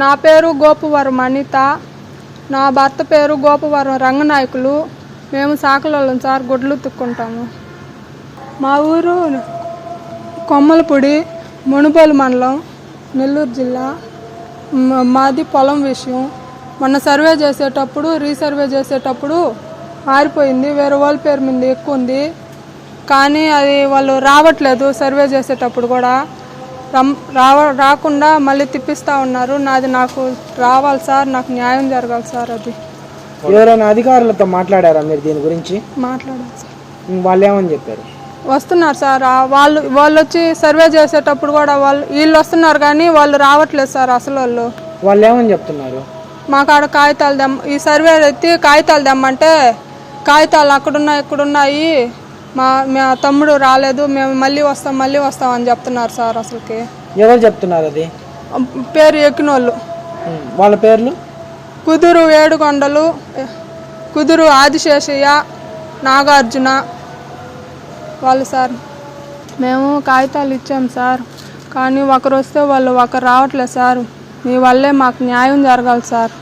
నా పేరు గోపవరం అనిత. నా భర్త పేరు గోపవరం రంగనాయకులు. మేము సాకలోళ్ళం సార్ గుడ్లు తుక్కుంటాము మా ఊరు కొమ్మలపూడి మునుబోలు మండలం నెల్లూరు జిల్లా. మాది పొలం విషయం. మొన్న సర్వే చేసేటప్పుడు రీసర్వే చేసేటప్పుడు ఆరిపోయింది. వేరే వాళ్ళ పేరు మీద ఎక్కువ ఉంది. కానీ అది వాళ్ళు రావట్లేదు సర్వే చేసేటప్పుడు కూడా. రావ రాకుండా మళ్ళీ తిప్పిస్తూ ఉన్నారు. నాది నాకు రావాలి సార్ నాకు న్యాయం జరగాలి సార్ అది. ఎవరైనా అధికారులతో మాట్లాడారా మీరు దీని గురించి? మాట్లాడాలి సార్. వాళ్ళు ఏమని చెప్పారు? వస్తున్నారు సార్. వాళ్ళు వాళ్ళు వచ్చి సర్వే చేసేటప్పుడు కూడా వాళ్ళు వీళ్ళు వస్తున్నారు కానీ వాళ్ళు రావట్లేదు సార్ అసలు వాళ్ళు. వాళ్ళు ఏమని చెప్తున్నారు? మాకు ఆడ కాగితాలు దెమ్మ ఈ సర్వే ఎత్తి కాగితాలు దెమ్మంటే కాగితాలు అక్కడున్నాయి ఇక్కడున్నాయి. మా మా తమ్ముడు రాలేదు మేము మళ్ళీ వస్తాం మళ్ళీ వస్తాం అని చెప్తున్నారు సార్ అసలుకి. ఎవరు చెప్తున్నారు అది? పేరు ఎక్కినోళ్ళు. వాళ్ళ పేర్లు? కుదురు ఏడుకొండలు కుదురు ఆదిశేషయ్య నాగార్జున వాళ్ళు సార్. మేము కాగితాలు ఇచ్చాం సార్ కానీ ఒకరు వస్తే వాళ్ళు ఒకరు రావట్లేదు సార్. మీ వల్లే మాకు న్యాయం జరగాలి సార్.